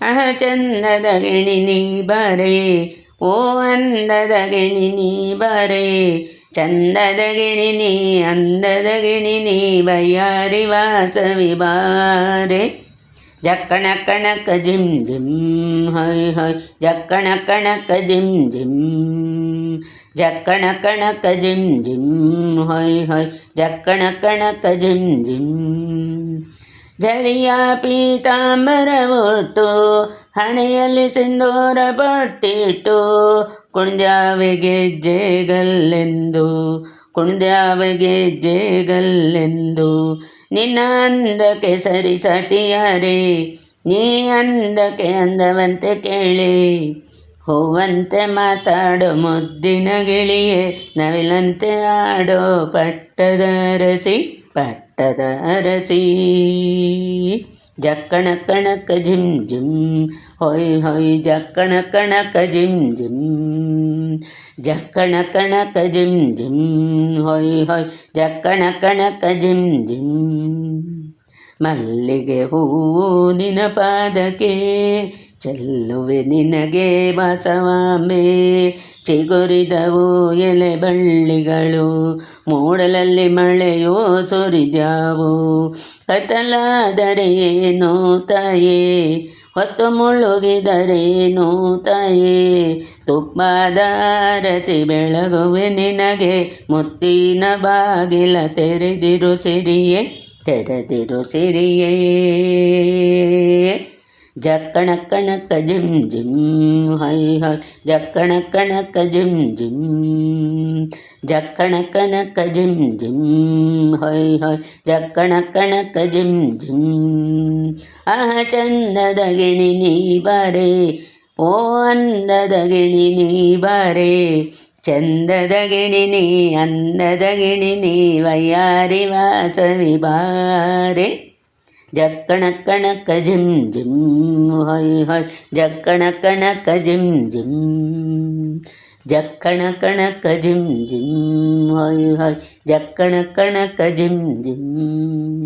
ಅಹ ಚಂದದ ಗಿಣಿ ನೀ ಬರೆ ಓ ಅಂದದ ಗಿಣಿ ನೀ ಬರೆ ಚಂದದ ಗಿಣಿ ನೀ ಅಂದದ ಗಿಣಿ ನೀ ಬಯ್ಯಾರಿ ವಾಸವಿ ಬಾರೆ ಜಕ್ಕಣ ಕಣಕ ಜಿಮ್ ಜಿಮ್ ಹೈ ಹೈ ಜಕ್ಕಣ ಕಣಕ ಜಿಮ್ ಜಿಮ್ ಜಕ್ಕಣ ಕಣಕ ಜಿಮ್ ಜಿಮ್ ಹೈ ಹೈ ಜಕ್ಕಣ ಕಣಕ ಜಿಮ್ ಜಿಮ್ ಜರಿಯ ಪೀತಾಂಬರ ಒಟ್ಟು ಹಣೆಯಲ್ಲಿ ಸಿಂಧೂರ ಬೊಟ್ಟಿಟ್ಟು ಕುಣಿದ್ಯಾವೆ ಜೇಗಲ್ಲೆಂದು ಕುಣಿದ್ಯಾವೆ ಜೇಗಲ್ಲೆಂದು. ನಿನ್ನ ಅಂದಕ್ಕೆ ಸರಿ ಸಟಿಯಾರೆ ನೀ ಅಂದಕ್ಕೆ ಅಂದವಂತೆ ಕೇಳಿ. ಹೂವಂತೆ ಮಾತಾಡೋ ಮುದ್ದಿನ ಗಿಳಿಯೇ, ನವಿಲಂತೆ ಆಡೋ ಪಟ್ಟದ ಅರಸಿ. ಪಟ್ಟದ ಅರಸಿ ಜಕ್ಕಣ ಕಣಕ ಜಿಮ್ ಜಿಮ್ ಹೊಯ್ ಹೊಯ್ ಜಕ್ಕಣ ಕಣಕ ಜಿಮ್ ಜಿಮ್ ಜಕ್ಕಣ ಕಣಕ ಜಿಮ್ ಜಿಮ್ ಹೊಯ್ ಹೊಯ್ ಜಕ್ಕಣ ಕಣಕ ಜಿಮ್ ಜಿಮ್ ಮಲ್ಲಿಗೆ ಹೂವು ನಿನ ಪಾದಕ್ಕೆ ಚೆಲ್ಲುವೆ ನಿನಗೆ ಬಸವಾಂಬೆ. ಚಿಗುರಿದವು ಎಲೆ ಬಳ್ಳಿಗಳು, ಮೂಡಲಲ್ಲಿ ಮಳೆಯೋ ಸುರಿದ್ಯಾವು. ಕತ್ತಲಾದರೆ ಏನೋ ತಾಯೇ, ಹೊತ್ತು ಮುಳುಗಿದರೇನೋ ತಾಯೇ. ತುಪ್ಪದ ಆರತಿ ಬೆಳಗುವೆ ನಿನಗೆ, ಮುತ್ತಿನ ಬಾಗಿಲ ತೆರೆದಿರು ಸಿರಿಯೇ ತೆರೆದಿರು ಸಿರಿಯೇ. ಜಕ್ಕಣ ಕಣಕ ಜಿಮ್ ಜಿಮ್ ಹೈ ಹೈ ಜಕ್ಕಣ ಕಣಕ ಜಿಮ್ ಜಿಮ್ ಜಕ್ಕಣ ಕಣಕ ಜಿಮ್ ಜಿಮ್ ಹೈ ಹೈ ಜಕ್ಕಣ ಕಣಕ ಜಿಮ್ ಜಿಮ್ ಆಹ ಚಂದದ ಗಿಣಿ ನೀ ಬಾರೆ ಓ ಅಂದದ ಗಿಣಿ ನೀ ಬಾರೆ ಚಂದದ ಗಿಣಿ ನೀ ಅಂದದ ಗಿಣಿ ನೀ ವಯ್ಯಾರಿ ವಾಸವಿ ಬಾರೆ जकण कणक झिम झिम हय हय जकण कणक झिम झिम जक्कण कणक झिम झिम हय हय जक्कण कणक झिम झिम